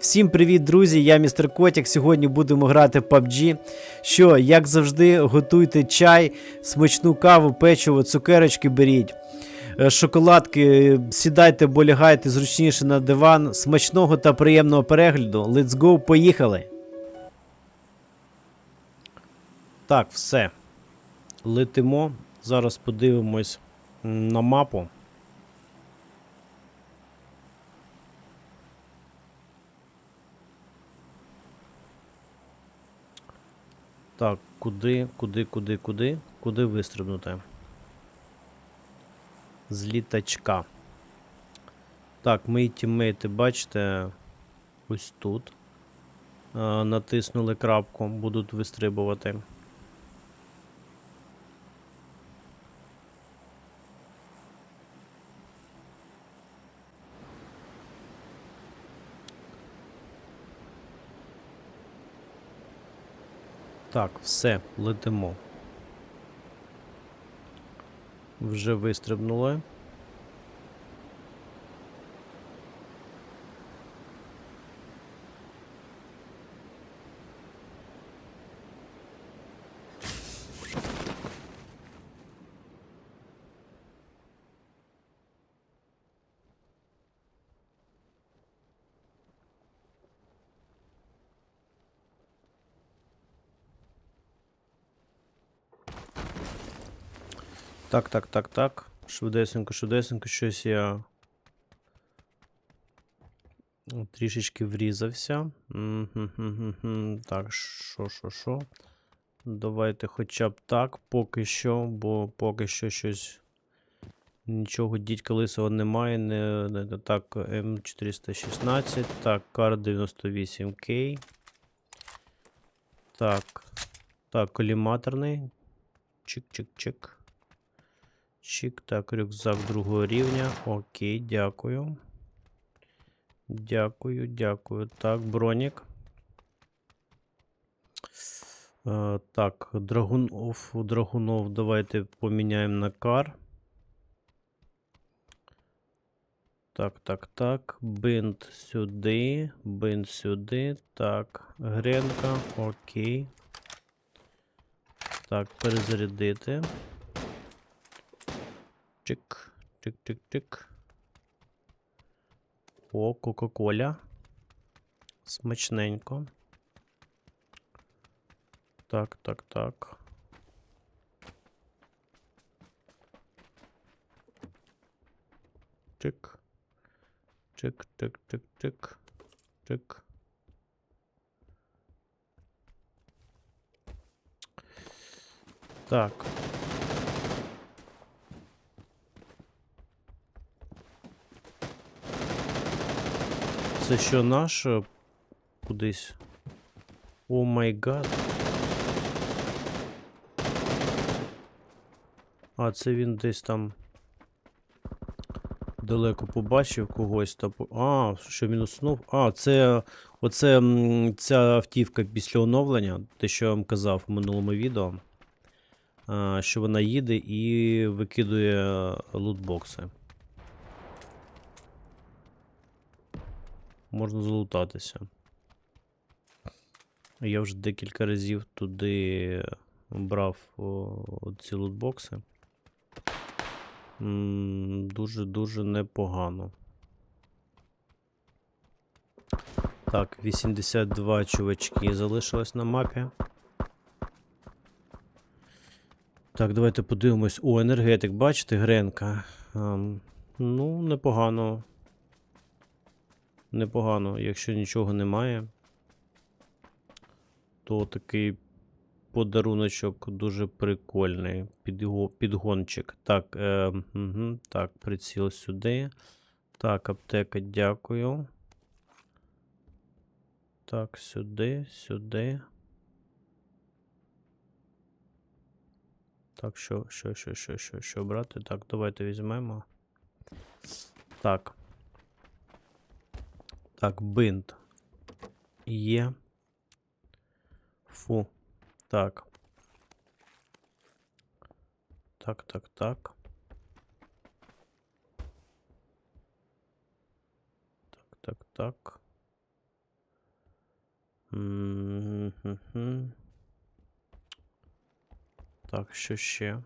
Всім привіт, друзі! Я містер Котік. Сьогодні будемо грати PUBG. Що, як завжди, готуйте чай, смачну каву, печиво, цукерочки беріть. е, Шоколадки, сідайте, бо лягайте зручніше на диван. Смачного та приємного перегляду. Let's go, поїхали. Так, все. Летимо. Зараз подивимось на мапу. Так, куди, куди, куди, куди? Куди вистрибнути? З літачка. Так, мої тіммейти, бачите, ось тут. Е, натиснули крапку, будуть вистрибувати. Так, все, летимо. Вже вистрибнули. Так, так, так, так. Швидесенько, швидесенько, щось я трішечки врізався. Так, що, що, що? Давайте хоча б так, поки що, бо поки що щось. Нічого дідька лисого немає. Не, не, так, М416. Так, кар 98К. Так. Так, коліматорний. Чик-чик-чик. Чик, так, рюкзак другого рівня. Окей, дякую. Дякую, дякую. Так, бронік. Е, так, драгунов, драгунов давайте поміняємо на кар. Так, так, так. Бинт сюди. Бинт сюди. Так, гренка. Окей. Так, перезарядити. Чик, чик, чик, чик. О, Кока-Коля. Смачненько. Так, так, так. Чик. Чик, чик, чик, чик. Чик. Так. Це що наш е, кудись? О май гад. А, це він десь там далеко побачив когось та А, що мінуснув? А, це оце ця автівка після оновлення, те, що я вам казав в минулому відео. Що вона їде і викидує лутбокси. Можна залутатися. Я вже декілька разів туди брав ці лутбокси. Дуже-дуже непогано. Так, 82 чувачки залишилось на мапі. Так, давайте подивимось. О, енергетик, бачите, Гренка. Ем, ну, непогано. Непогано, якщо нічого немає, то такий подаруночок дуже прикольний. Підго, підгончик. Так, е, угу, так, приціл сюди. Так, аптека, дякую. Так, сюди, сюди. Так, що, що, що, що, що, що брати? Так, давайте візьмемо. Так. Так, бинт. Є. Фу. Так. Так, так, так. Так, так, так. М-м-м. Так, що ще?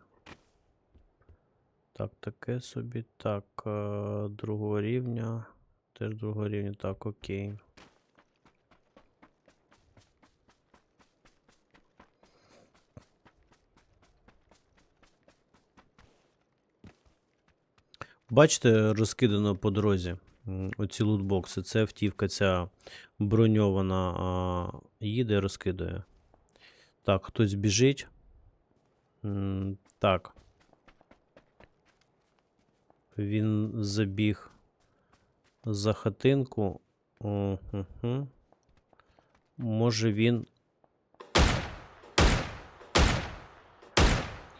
Так, таке собі. Так, е, другого рівня. Теж другого рівня. Так, окей. Бачите, розкидано по дорозі. Оці лутбокси. Це автівка ця броньована а, їде, розкидає. Так, хтось біжить. Так. Він забіг за хатинку. Угу. Може він.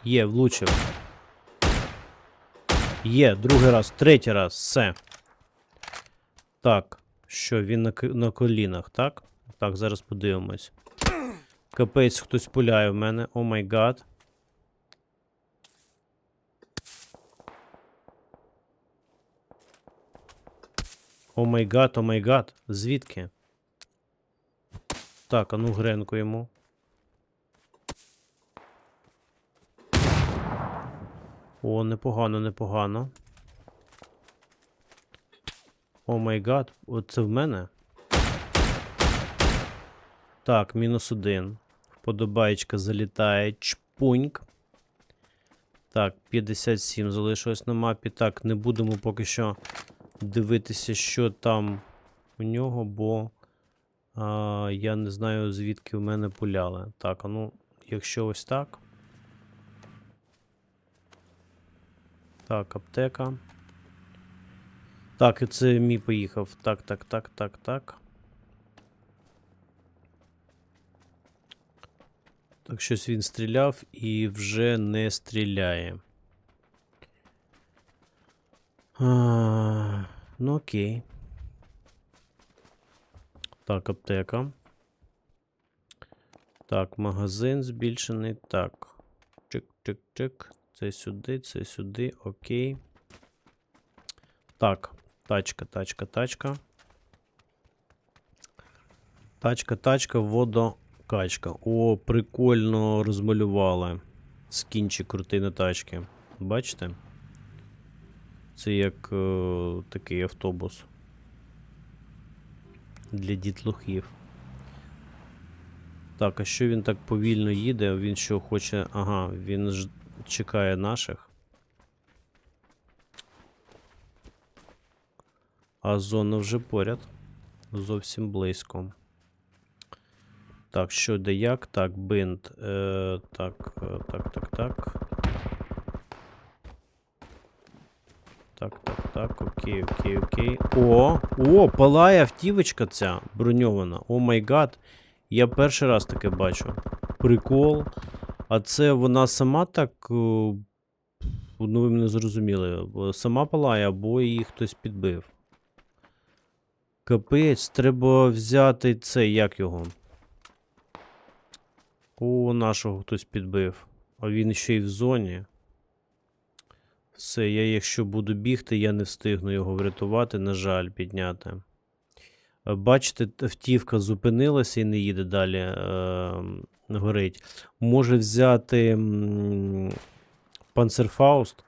Є, влучив. Є, другий раз, третій раз, все. Так, що, він на, на колінах, так? Так, зараз подивимось. Капець, хтось пуляє в мене. О май гад. О май гад, о май гад. Звідки? Так, а ну гренку йому. О, непогано, непогано. О май гад, оце в мене. Так, мінус один. Вподобаєчка залітає. Чпуньк. Так, 57 залишилось на мапі. Так, не будемо поки що дивитися, що там у нього, бо а, я не знаю, звідки в мене пуляли. Так, а ну, якщо ось так. Так, аптека. Так, і це мій поїхав. Так, так, так, так, так. Так, щось він стріляв і вже не стріляє. А, ну окей. Так, аптека. Так, магазин збільшений. Так. Чик-чик-чик. Це сюди, це сюди, окей. Так, тачка, тачка, тачка. Тачка, тачка, водокачка. О, прикольно розмалювали. Скінчик крутий на тачки. Бачите? Це як е, такий автобус. Для дітлухів. Так, а що він так повільно їде? Він що хоче. Ага, він ж чекає наших. А зона вже поряд. Зовсім близько. Так, що де як? Так, бинт. Е, так, е, так, так, так. Так, так, так, окей, окей, окей. О! О, палає автівочка ця броньована. О май гад. Я перший раз таке бачу. Прикол. А це вона сама так. е, Ну, ви мене зрозуміли. Сама палає, або її хтось підбив. Капець, треба взяти цей, як його. О, нашого хтось підбив. А він ще й в зоні. Все, я якщо буду бігти, я не встигну його врятувати, на жаль, підняти. Е, Бачите, автівка зупинилася і не їде далі. Е, горить. Може взяти Панцерфауст.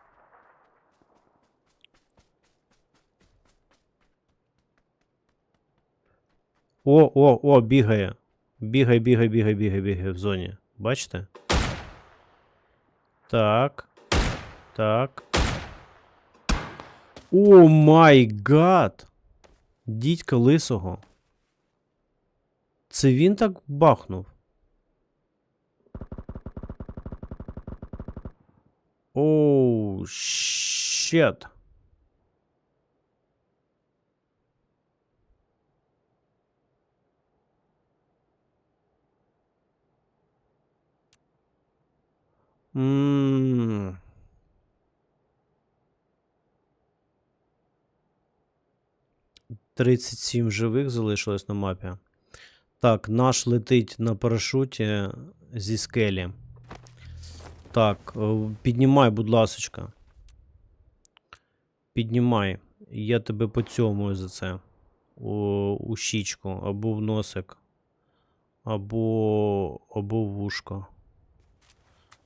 О, о, о, бігає. Бігай, бігай, бігай, бігай, бігай в зоні. Бачите? Так. Так. О май гад! Дідька лисого. Це він так бахнув. Оу, щет. Ммм. Тридцять сім живих залишилось на мапі. Так, наш летить на парашуті зі скелі. Так, е, піднімай, будь ласочка. Піднімай. Я тебе поцьомую за це. У, у щічку або в носик. Або. або вушко.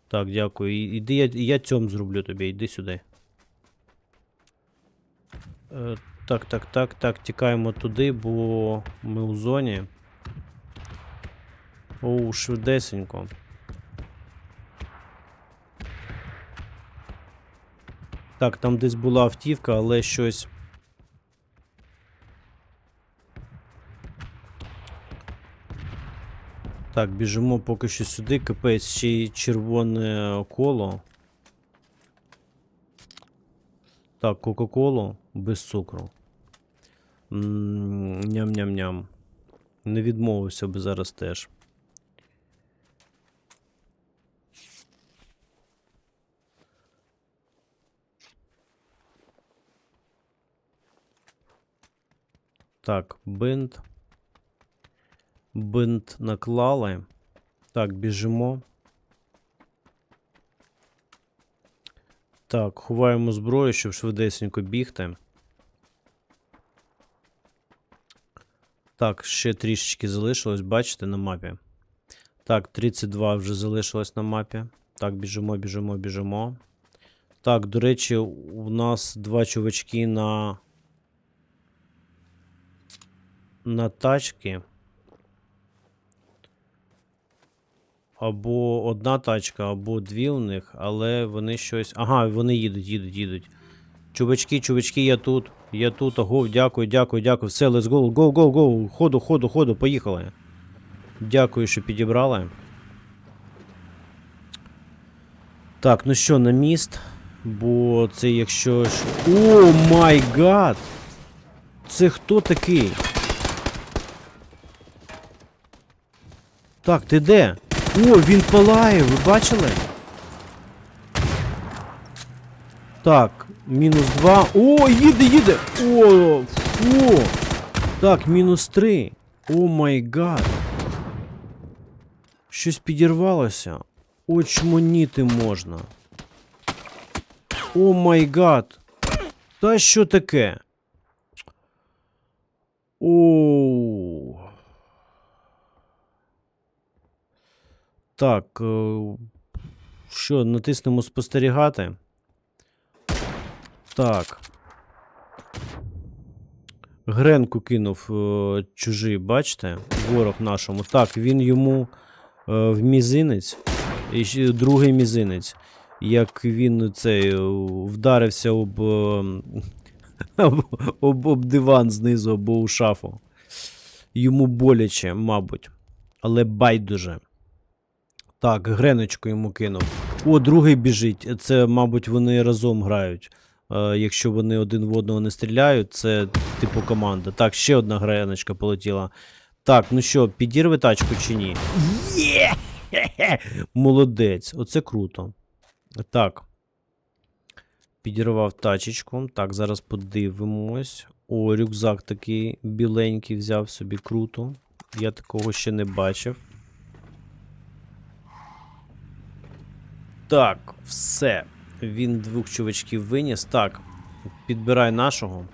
Так, дякую. Іди, я, я цьом зроблю тобі, йди сюди. Так, так, так, так, тікаємо туди, бо ми у зоні. Оу, швидесенько. Так, там десь була автівка, але щось. Так, біжимо поки що сюди. Капець, ще й червоне коло. Так, Кока-Колу без цукру. Ням-ням-ням. Не відмовився би зараз теж. Так, бинт. Бинт наклали. Так, біжимо. Так, ховаємо зброю, щоб швидесенько бігти. Так, ще трішечки залишилось, бачите, на мапі. Так, 32 вже залишилось на мапі. Так, біжимо, біжимо, біжимо. Так, до речі, у нас два чувачки на. На тачки. Або одна тачка, або дві у них, але вони щось. Ага, вони їдуть, їдуть, їдуть. Чувачки, чувачки, я тут. Я тут. Аго, дякую, дякую, дякую. Все, let's go, go, go, go. Ходу, ходу, ходу, поїхали. Дякую, що підібрали. Так, ну що, на міст. Бо це якщо. О май гад! Це хто такий? Так, ти де? О, він палає, ви бачили? Так, мінус 2. О, їде, їде! О, фу! Так, мінус 3. О май гад. Щось підірвалося. Очмоніти можна. О май гад. Та що таке? Оу. Так. е, Що, натиснемо спостерігати? Так. Гренку кинув е, чужий, бачите? Ворог нашому. Так, він йому е, в мізинець. І другий мізинець. Як він цей е, вдарився об, е, об, об, об диван знизу або у шафу. Йому боляче, мабуть. Але байдуже. Так, греночку йому кинув. О, другий біжить. Це, мабуть, вони разом грають. Е, якщо вони один в одного не стріляють, це типу команда. Так, ще одна греночка полетіла. Так, ну що, підірве тачку чи ні? Є! Молодець, оце круто. Так. Підірвав тачечку. Так, зараз подивимось. О, рюкзак такий біленький взяв собі круто. Я такого ще не бачив. Так, все. Він двох чувачків виніс. Так, підбирай нашого.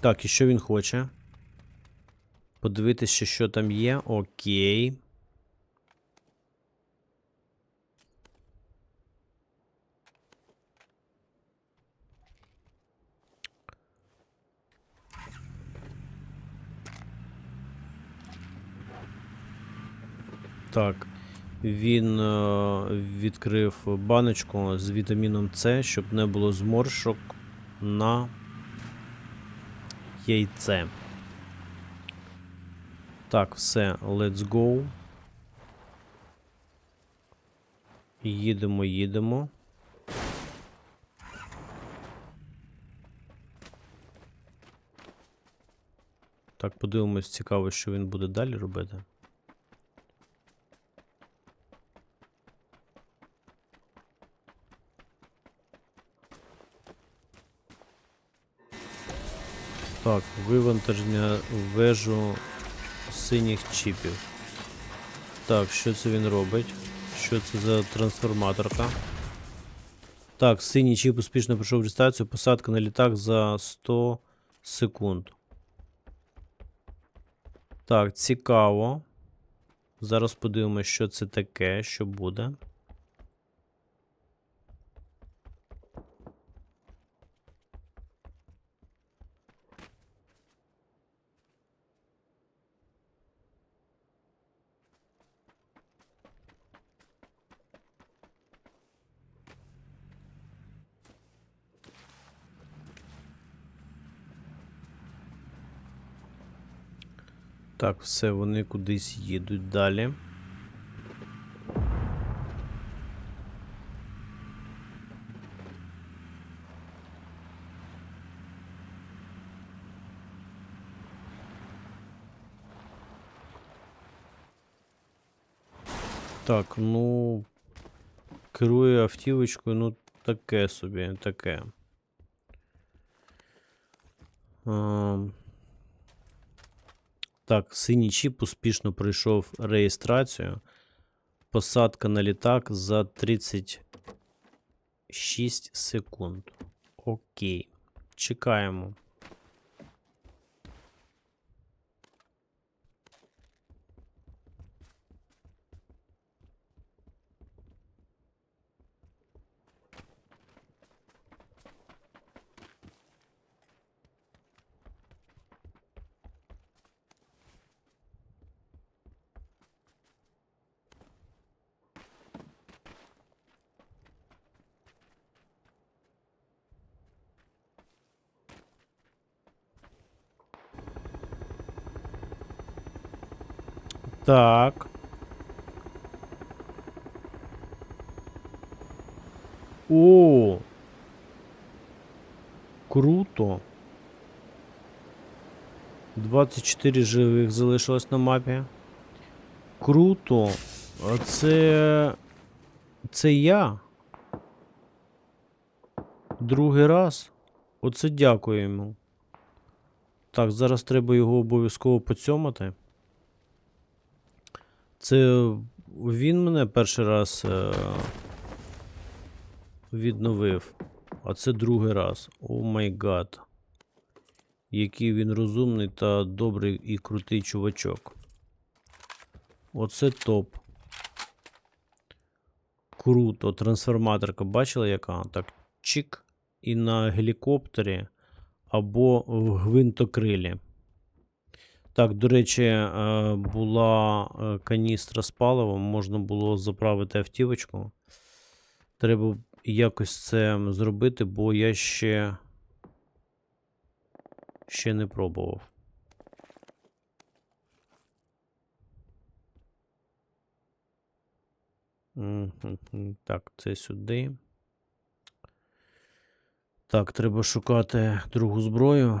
Так, і що він хоче? Подивитися, що там є. Окей. Так. Він е, відкрив баночку з вітаміном С, щоб не було зморшок на яйце. Так, все, let's go. Їдемо, їдемо. Так, подивимось, цікаво, що він буде далі робити. Так, вивантаження вежу синіх чіпів. Так, що це він робить? Що це за трансформаторка? Так, синій чіп успішно пройшов реєстрацію. Посадка на літак за 100 секунд. Так, цікаво. Зараз подивимося, що це таке, що буде. Так, все, вони кудись їдуть далі. Так, ну. Керує автівочкою, ну, таке собі, таке. Ем, Так, синій чіп успішно пройшов реєстрацію. Посадка на літак за 36 секунд. Окей. Чекаємо. Так. О! Круто. 24 живих залишилось на мапі. Круто. Це. Це я. Другий раз. Оце дякую йому. Так, зараз треба його обов'язково поцьомати. Це він мене перший раз е, відновив, а це другий раз. О май гад. Який він розумний та добрий і крутий чувачок. Оце топ. Круто. Трансформаторка бачила яка? Так, чик. І на гелікоптері або в гвинтокрилі. Так, до речі, е, була е, каністра з паливом, можна було заправити автівочку. Треба якось це зробити, бо я ще, ще не пробував. Так, це сюди. Так, треба шукати другу зброю.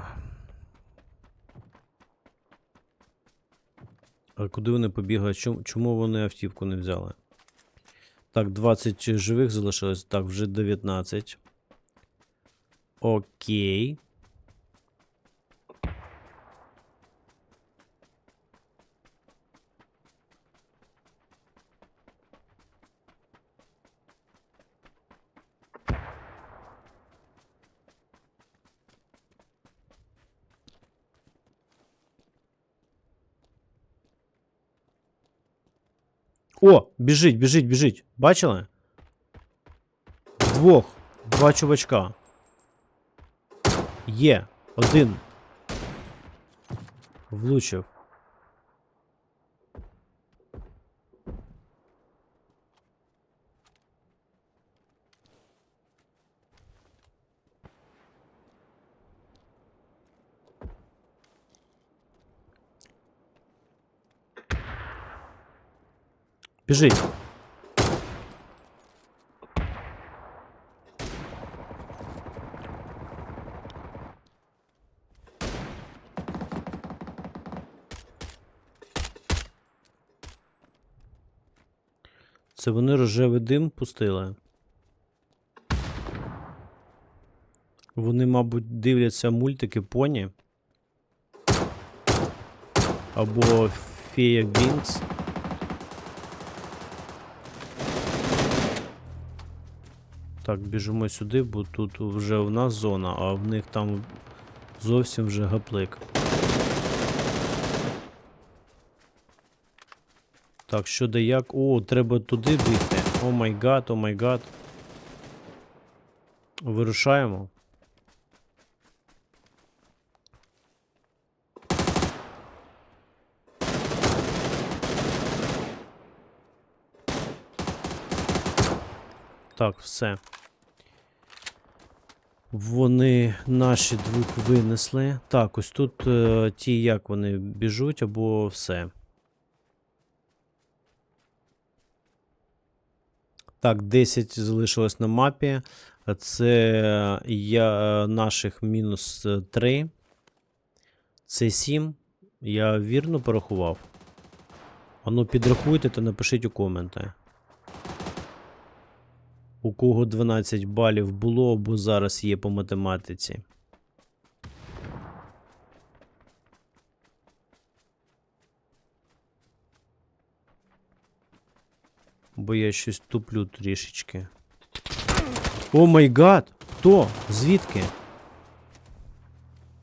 А куди вони побігли? Чому, вони автівку не взяли? Так, 20 живих залишилось. Так, вже 19. Окей. О, біжить, біжить, біжить. Бачили? Двох. Два чувачка. Є. Один. Влучив. Біжить. Це вони рожевий дим пустили. Вони, мабуть, дивляться мультики поні. Або Фея Вінкс. Так, біжимо сюди, бо тут вже в нас зона, а в них там зовсім вже гаплик. Так, що де як? О, треба туди бігти. О май гад, о май гад. Вирушаємо. Так, все. Вони наші двох винесли. Так, ось тут е, ті, як вони біжуть, або все. Так, 10 залишилось на мапі. Це я, наших мінус 3. Це 7. Я вірно порахував. Ану, підрахуйте та напишіть у коменти. У кого 12 балів було або зараз є по математиці. Бо я щось туплю трішечки. О май гад! Хто? Звідки?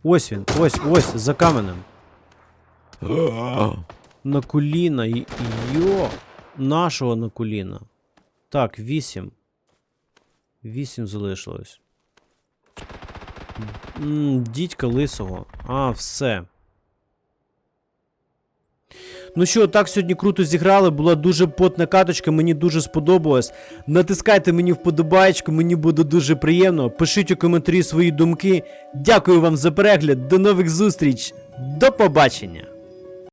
Ось він, ось, ось, за каменем. На коліна. Йо! Нашого на коліна. Так, 8. 8 залишилось. Дідька лисого. А, все. Ну що, так сьогодні круто зіграли, була дуже потна каточка, мені дуже сподобалось. Натискайте мені вподобайку, мені буде дуже приємно. Пишіть у коментарі свої думки. Дякую вам за перегляд, до нових зустріч, до побачення!